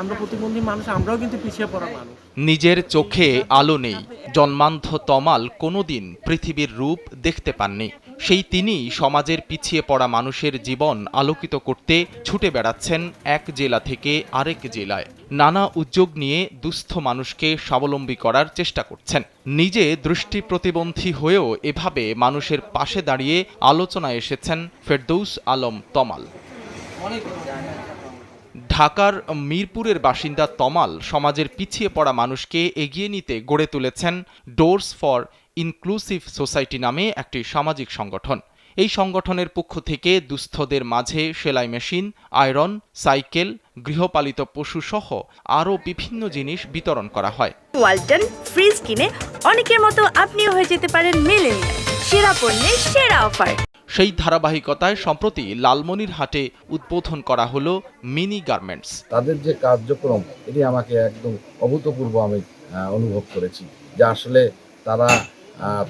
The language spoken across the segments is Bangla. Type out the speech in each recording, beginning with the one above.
আমরা প্রতিবন্ধী মানুষ আমরাও কিন্তু পিছিয়ে পড়া মানুষ। নিজের চোখে আলো নেই। জন্মান্ধ তমাল কোনোদিন পৃথিবীর রূপ দেখতে পাননি। সেই তিনি সমাজের পিছিয়ে পড়া মানুষের জীবন আলোকিত করতে ছুটে বেড়াচ্ছেন এক জেলা থেকে আরেক জেলায়। নানা উদ্যোগ নিয়ে দুস্থ মানুষকে স্বাবলম্বী করার চেষ্টা করছেন। নিজে দৃষ্টি প্রতিবন্ধী হয়েও এভাবে মানুষের পাশে দাঁড়িয়ে আলোচনায় এসেছেন ফেরদৌস আলম তমাল। ঢাকার মিরপুরের বাসিন্দা তমাল সমাজের পিছিয়ে পড়া মানুষকে এগিয়ে নিতে গড়ে তুলেছেন ডোরস ফর ইনক্লুসিভ সোসাইটি নামে একটি সামাজিক সংগঠন। এই সংগঠনের পক্ষ থেকে দুস্থদের মাঝে সেলাই মেশিন, আয়রন, সাইকেল, গৃহপালিত পশু সহ আরও বিভিন্ন জিনিস বিতরণ করা হয়। ওয়ালটন ফ্রিজ কিনে অনেকের মতো আপনিও হয়ে যেতে পারেন সেরা পণ্যের সেরা অফার। সেই ধারাবাহিকতায় সম্প্রতি লালমনির হাটে উদ্বোধন করা হলো মিনি গার্মেন্টস। তাদের যে কার্যক্রম, এটি আমাকে একদম অভূতপূর্ব আমি অনুভব করেছি। যে আসলে তারা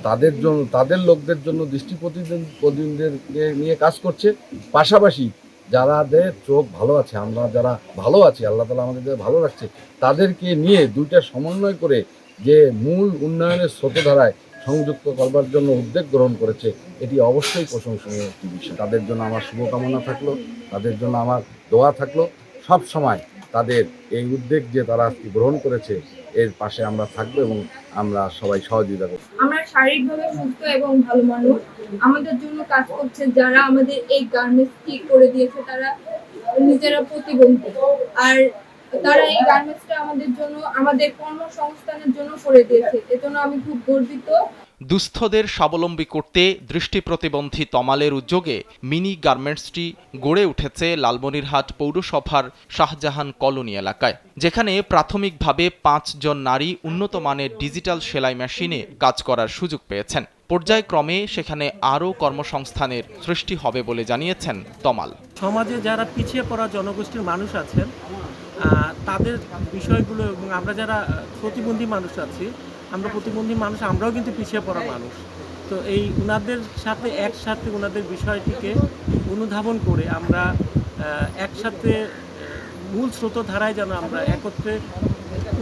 তাদের জন্য তাদের লোকদের জন্য দৃষ্টি প্রতিদিন প্রতিনিধিদেরকে নিয়ে কাজ করছে। পাশাপাশি যারাদের চোখ ভালো আছে, আমরা যারা ভালো আছি, আল্লাহ তালা আমাদের ভালো রাখছে, তাদেরকে নিয়ে দুইটা সমন্বয় করে যে মূল উন্নয়নের স্রোতধারায় সংযুক্ত করবার জন্য উদ্যোগ গ্রহণ করেছে, এটি অবশ্যই প্রশংসনীয়। একটি বিষয় তাদের জন্য আমার শুভকামনা থাকল, তাদের জন্য আমার দোয়া থাকল। সব সময় তাদের এই উদ্যোগ যে তারা আজকে গ্রহণ করেছে, এর পাশে আমরা থাকব এবং আমরা সবাই সহযোগিতা করব। আমরা শারীরিকভাবে সুস্থ এবং ভালো মানুষ। আমাদের জন্য কাজ করছে যারা আমাদের এই গার্মেন্টস ঠিক করে দিয়েছে, তারা নিজেরা প্রতিবন্ধী। আর তারা এই গার্মেন্টসটা আমাদের জন্য আমাদের কর্মসংস্থানের জন্য করে দিয়েছে। এজন্য আমি খুব গর্বিত। দুস্থদের স্বাবলম্বী করতে দৃষ্টি প্রতিবন্ধী তমালের উদ্যোগে মিনি গার্মেন্টসটি গড়ে উঠেছে লালমনিরহাট পৌরসভার শাহজাহান কলোনি এলাকায় যেখানে প্রাথমিকভাবে পাঁচজন নারী উন্নত মানের ডিজিটাল সেলাই মেশিনে কাজ করার সুযোগ পেয়েছেন। পর্যায়ক্রমে সেখানে আরও কর্মসংস্থানের সৃষ্টি হবে বলে জানিয়েছেন তমাল। সমাজে যারা পিছিয়ে পড়া জনগোষ্ঠীর মানুষ আছেন তাদের বিষয়গুলো এবং আমরা যারা প্রতিবন্ধী মানুষ আছি আমরা প্রতিবন্ধী মানুষ আমরাও কিন্তু পিছিয়ে পড়া মানুষ। তো এই উনাদের সাথে একসাথে ওনাদের বিষয়টিকে অনুধাবন করে আমরা একসাথে মূল স্রোতধারায় যেন আমরা একত্রে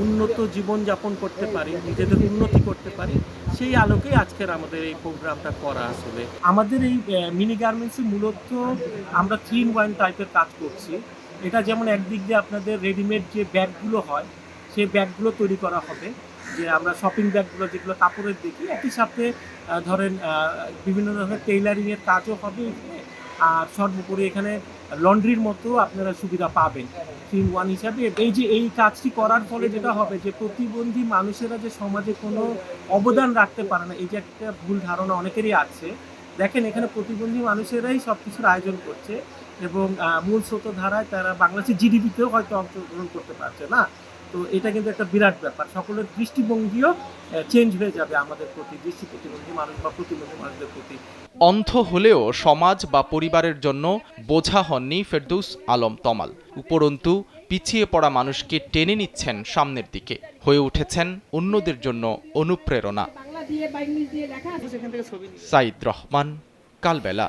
উন্নত জীবন যাপন করতে পারি নিজেদের উন্নতি করতে পারি সেই আলোকেই আজকের আমাদের এই প্রোগ্রামটা করা আসলে। আমাদের এই মিনি গার্মেন্টসে মূলত আমরা থ্রি ইন ওয়ান টাইপের কাজ করছি। এটা যেমন একদিক দিয়ে আপনাদের রেডিমেড যে ব্যাগগুলো হয়, সেই ব্যাগগুলো তৈরি করা হবে। যে আমরা শপিং ব্যাগগুলো যেগুলো কাপড়ের দেখি, একই সাথে ধরেন বিভিন্ন ধরনের টেইলারিংয়ের কাজও হবে আর সর্বোপরি এখানে লন্ড্রির মতো আপনারা সুবিধা পাবেন। থ্রি ওয়ান হিসাবে। এই যে এই কাজটি করার ফলে যেটা হবে যে প্রতিবন্ধী মানুষেরা যে সমাজে কোনো অবদান রাখতে পারে না, এই যে একটা ভুল ধারণা অনেকেরই আছে। দেখেন, এখানে প্রতিবন্ধী মানুষেরাই সব কিছুর আয়োজন করছে। এবং মূল স্রোতধারায় তারা বাংলাদেশের জিডিপিতেও হয়তো অংশগ্রহণ করতে পারছে না। তো এটা কিন্তু একটা বিরাট ব্যাপার। সকলের দৃষ্টিভঙ্গিও চেঞ্জ হয়ে যাবে আমাদের প্রতি দৃষ্টি প্রতিবন্ধী মানুষ বা প্রতিবন্ধী মানুষদের প্রতি। অন্ধ হলেও সমাজ বা পরিবারের জন্য বোঝা হননি ফেরদৌস আলম তমাল। উপরন্তু পিছিয়ে পড়া মানুষকে টেনে নিচ্ছেন সামনের দিকে। হয়ে উঠেছেন অন্যদের জন্য অনুপ্রেরণা। সাইদ রহমান কালবেলা।